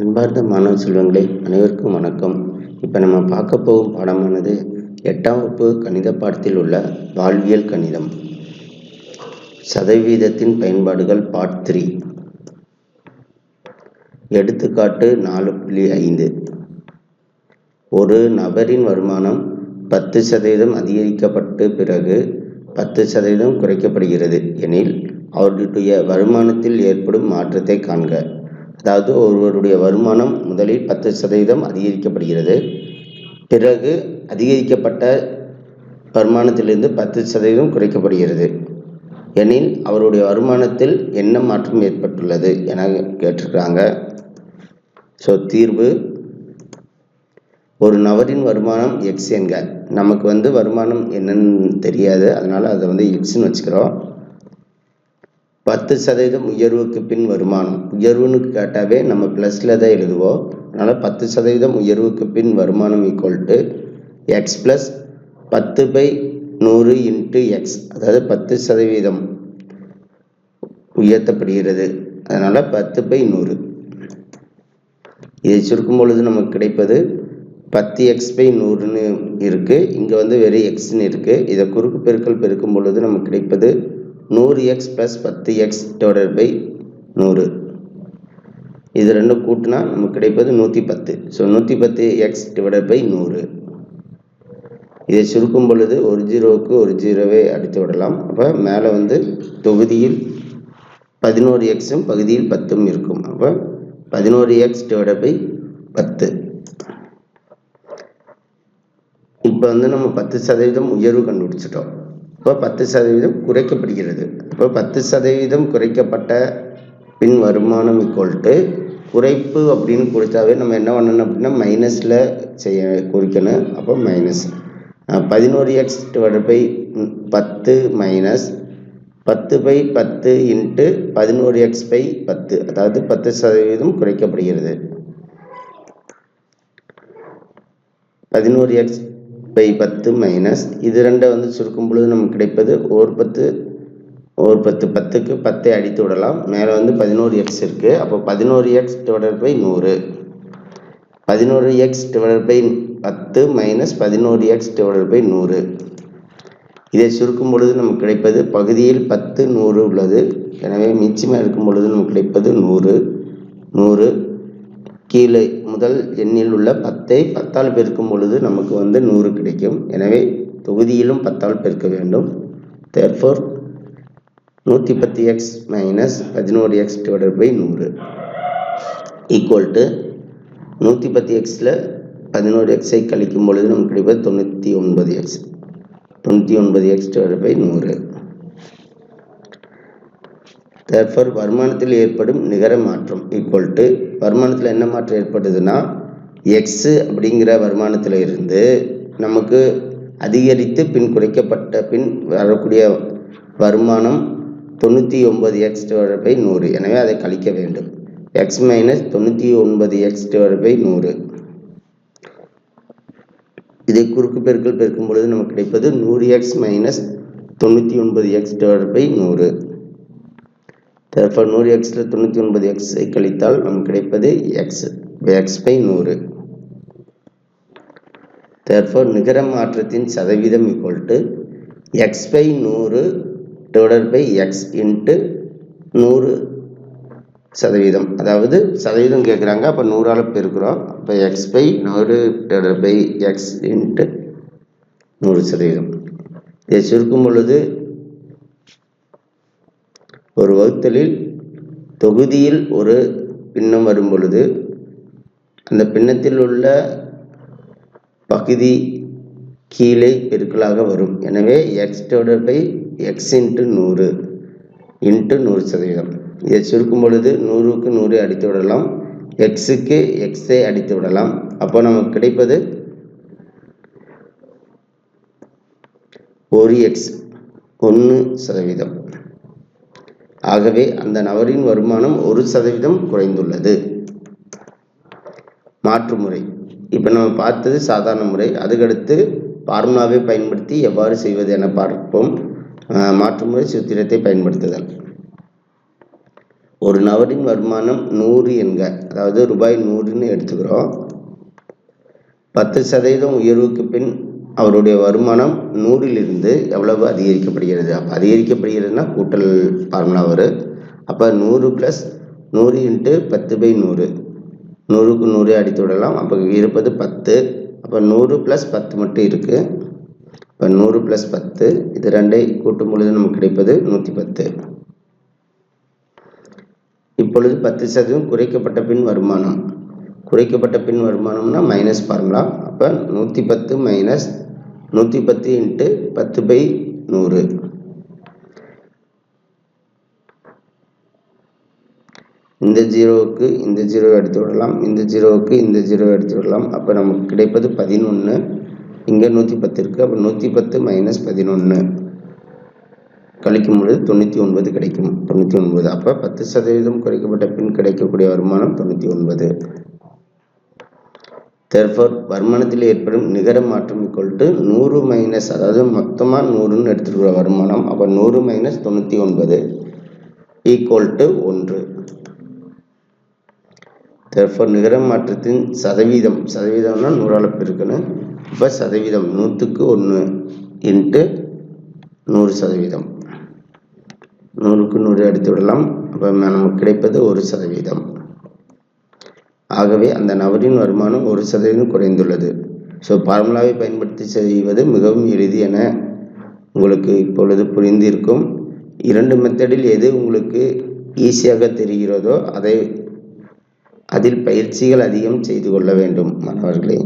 அன்பார்ந்த மாணவ செல்வங்களே அனைவருக்கும் வணக்கம். இப்போ நம்ம பார்க்க போகும் பாடமானது எட்டாம் வகுப்பு கணித பாடத்தில் உள்ள வாழ்வியல் கணிதம். சதவீதத்தின் பயன்பாடுகள் பார்ட் த்ரீ எடுத்துக்காட்டு நாலு புள்ளி ஐந்து. ஒரு நபரின் வருமானம் பத்து சதவீதம் அதிகரிக்கப்பட்ட பிறகு பத்து சதவீதம் குறைக்கப்படுகிறது. எனில் அவர்களுடைய வருமானத்தில் ஏற்படும் மாற்றத்தை காண்க. அதாவது ஒருவருடைய வருமானம் முதலில் பத்து சதவீதம் அதிகரிக்கப்படுகிறது. பிறகு அதிகரிக்கப்பட்ட வருமானத்திலிருந்து பத்து சதவீதம் குறைக்கப்படுகிறது. எனில் அவருடைய வருமானத்தில் என்ன மாற்றம் ஏற்பட்டுள்ளது என கேட்டிருக்கிறாங்க. ஸோ தீர்வு ஒரு நபரின் வருமானம் எக்ஸ் என்க நமக்கு வந்து வருமானம் என்னன்னு தெரியாது. அதனால் அதை வந்து எக்ஸ்ன்னு வச்சுக்கிறோம். பத்து சதவீதம் உயர்வுக்கு பின் வருமானம். உயர்வுன்னு கேட்டாவே நம்ம ப்ளஸில் தான் எழுதுவோம். அதனால் பத்து சதவீதம் உயர்வுக்கு பின் வருமானம் ஈக்குவல் டு எக்ஸ் ப்ளஸ் பத்து பை நூறு இன்ட்டு எக்ஸ் அதாவது பத்து சதவீதம் உயர்த்தப்படுகிறது. அதனால் பத்து பை நூறு. இதை சுருக்கும் பொழுது நமக்கு கிடைப்பது பத்து எக்ஸ் பை நூறுன்னு இருக்குது இங்கே வந்து வெறும் எக்ஸ்ன்னு இருக்குது இதை குறுக்கு பெருக்கல் பெருக்கும் பொழுது நமக்கு கிடைப்பது நூறு எக்ஸ் ப்ளஸ் பத்து எக்ஸ் டிவைடட் பை நூறு. இது ரெண்டும் கூட்டினா நமக்கு கிடைப்பது நூற்றி பத்து. ஸோ நூற்றி பத்து எக்ஸ் டிவைடட் பை நூறு. இதை சுருக்கும் பொழுது ஒரு ஜீரோவுக்கு ஒரு ஜீரோவை அடித்து விடலாம். அப்போ மேலே வந்து தொகுதியில் பதினோரு எக்ஸும் பகுதியில் பத்தும் இருக்கும். அப்போ பதினோரு எக்ஸ் டிவைடட் பை பத்து. இப்போ வந்து நம்ம பத்து சதவீதம் உயர்வு கண்டுபிடிச்சிட்டோம். இப்போ பத்து சதவீதம் குறைக்கப்படுகிறது. இப்போ பத்து சதவீதம் குறைக்கப்பட்ட பின் வருமானம் ஈக்குவல்ட்டு குறைப்பு அப்படின்னு கொடுத்தாவே நம்ம என்ன பண்ணணும் அப்படின்னா மைனஸில் செய்ய குறிக்கணும். அப்போ மைனஸ் பதினோரு எக்ஸ் டிவைட் பை பத்து மைனஸ் பத்து பை பத்து இன்ட்டு பதினோரு எக்ஸ் பை பத்து. அதாவது பத்து சதவீதம் குறைக்கப்படுகிறது. பதினோரு எக்ஸ் பை பத்து மைனஸ் இது ரெண்டை வந்து சுருக்கும் பொழுது நமக்கு கிடைப்பது ஒரு பத்து ஒரு பத்து பத்துக்கு பத்தை அடித்து விடலாம். மேலே வந்து பதினோரு எக்ஸ் இருக்குது அப்போ பதினோரு எக்ஸ் டிவைடட் பை நூறு. பதினோரு எக்ஸ் டிவைடட் பை பத்து மைனஸ் பதினோரு எக்ஸ் டிவைடட் பை நூறு. இதை சுருக்கும் பொழுது நமக்கு கிடைப்பது பகுதியில் பத்து நூறு உள்ளது. எனவே மிச்சமாக இருக்கும் பொழுது நமக்கு கிடைப்பது நூறு. நூறு. கீழே முதல் எண்ணில் உள்ள பத்தை பத்தால் பெருக்கும் பொழுது நமக்கு வந்து நூறு கிடைக்கும். எனவே தொகுதியிலும் பத்தால் பெருக்க வேண்டும். தேர்ஃபோர் நூற்றி பத்து எக்ஸ் மைனஸ் பதினோரு எக்ஸ் டிவைடட் பை நூறு. ஈக்குவல் டு நூற்றி பத்து எக்ஸில் பதினோரு எக்ஸை கழிக்கும் பொழுது நமக்கு கிடைப்பது தொண்ணூற்றி ஒன்பது எக்ஸ் தொண்ணூற்றி ஒன்பது எக்ஸ் டிவைடட் பை நூறு. தேர்ஃபர் வருமானத்தில் ஏற்படும் நிகர மாற்றம் ஈக்குவல் டு வருமானத்தில் என்ன மாற்றம் ஏற்படுதுன்னா எக்ஸு அப்படிங்கிற வருமானத்தில் இருந்து நமக்கு அதிகரித்து பின் குறைக்கப்பட்ட பின் வரக்கூடிய வருமானம் தொண்ணூற்றி ஒன்பது எக்ஸ் டிவைட் பை நூறு. எனவே அதை கழிக்க வேண்டும். எக்ஸ் மைனஸ் தொண்ணூற்றி ஒன்பது எக்ஸ் டிவைட் பை நூறு. இதை குறுக்கு பெருக்கல் பெருக்கும் பொழுது நமக்கு கிடைப்பது நூறு எக்ஸ் மைனஸ் தொண்ணூற்றி ஒன்பது எக்ஸ் டிவைட் பை நூறு. தேர்ஃபார் நூறு எக்ஸில் தொண்ணூற்றி ஒன்பது எக்ஸை கழித்தால் நமக்கு கிடைப்பது எக்ஸ் எக்ஸ் பை நூறு. தேர்ஃபார் நிகர மாற்றத்தின் சதவீதம் ஈக்குவல் டு எக்ஸ் பை நூறு டிவைடட் பை எக்ஸ் இன்ட்டு நூறு சதவீதம். அதாவது சதவீதம் கேட்குறாங்க அப்போ நூறால் பெருக்கிறோம். அப்போ எக்ஸ் பை நூறு டிவைடட் பை எக்ஸ் இன்ட்டு நூறு சதவீதம். இதை சுருக்கும் பொழுது ஒரு வகுத்தலில் தொகுதியில் ஒரு பின்னம் வரும் பொழுது அந்த பின்னத்தில் உள்ள பகுதி கீழே பெருக்கலாக வரும். எனவே x divided by x into நூறு இன்ட்டு நூறு சதவீதம். இதை சுருக்கும் பொழுது நூறுக்கு நூறு அடித்து விடலாம் எக்ஸுக்கு எக்ஸை அடித்து விடலாம். அப்போ நமக்கு கிடைப்பது ஒரு எக்ஸ் ஒன்று சதவீதம். ஆகவே அந்த நபரின் வருமானம் ஒரு சதவீதம் குறைந்துள்ளது. மாற்று முறை இப்போ நம்ம பார்த்தது சாதாரண முறை. அதுக்கடுத்து ஃபார்முலாவை பயன்படுத்தி எவ்வாறு செய்வது என பார்ப்போம். மாற்றுமுறை சூத்திரத்தை பயன்படுத்துதல். ஒரு நபரின் வருமானம் நூறு என்க அதாவது ரூபாய் நூறுன்னு எடுத்துக்கிறோம். பத்து சதவீதம் உயர்வுக்கு பின் அவருடைய வருமானம் நூறிலிருந்து எவ்வளவு அதிகரிக்கப்படுகிறது? அப்போ அதிகரிக்கப்படுகிறதுனா கூட்டல் ஃபார்முலா வரும் அப்போ நூறு ப்ளஸ் நூறு இன்ட்டு பத்து பை நூறு. நூறுக்கு நூறு அடித்து விடலாம். அப்போ இருப்பது பத்து. அப்போ நூறு ப்ளஸ் பத்து மட்டும் இருக்குது இப்போ நூறு ப்ளஸ் பத்து இது ரெண்டை கூட்டும் பொழுது நமக்கு கிடைப்பது நூற்றி பத்து இப்பொழுது பத்து சதவீதம் குறைக்கப்பட்ட பின் வருமானம். குறைக்கப்பட்ட பின் வருமானம்னா மைனஸ் ஃபார்முலா அப்போ நூற்றி பத்து மைனஸ் நூற்றி பத்து இன்ட்டு பத்து பை நூறு. இந்த ஜீரோவுக்கு இந்த ஜீரோ எடுத்து விடலாம். இந்த ஜீரோவுக்கு இந்த ஜீரோ எடுத்து விடலாம். அப்போ நமக்கு கிடைப்பது பதினொன்று இங்கே நூற்றி பத்து இருக்குது அப்போ நூற்றி பத்து மைனஸ் பதினொன்று கழிக்கும் பொழுது தொண்ணூற்றி ஒன்பது கிடைக்கும். தொண்ணூற்றி ஒன்பது. அப்போ பத்து சதவீதம் குறைக்கப்பட்ட பின் கிடைக்கக்கூடிய வருமானம் தொண்ணூற்றி ஒன்பது. தெர்ஃபோர் வருமானத்தில் ஏற்படும் நிகர மாற்றம் ஈக்குவல் நூறு மைனஸ் அதாவது மொத்தமாக நூறுன்னு எடுத்துக்கிற வருமானம் அப்போ நூறு மைனஸ் தொண்ணூற்றி ஒன்பது ஈக்குவல் டு ஒன்று. தெர்ஃபோர் நிகர மாற்றத்தின் சதவீதம் சதவீதம்னா நூறால் பெருக்கணும் இப்போ சதவீதம் நூற்றுக்கு ஒன்று இன்ட்டு நூறு சதவீதம். நூறுக்கு நூறு எடுத்து விடலாம் அப்போ நமக்கு கிடைப்பது ஒரு சதவீதம். ஆகவே அந்த நபரின் வருமானம் ஒரு சதவீதம் குறைந்துள்ளது. ஸோ ஃபார்முலாவை பயன்படுத்தி செய்வது மிகவும் எளிது என உங்களுக்கு இப்பொழுது புரிந்திருக்கும். இரண்டு மெத்தடில் எது உங்களுக்கு ஈஸியாக தெரிகிறதோ அதை அதில் பயிற்சிகள் அதிகம் செய்து கொள்ள வேண்டும் மாணவர்களே.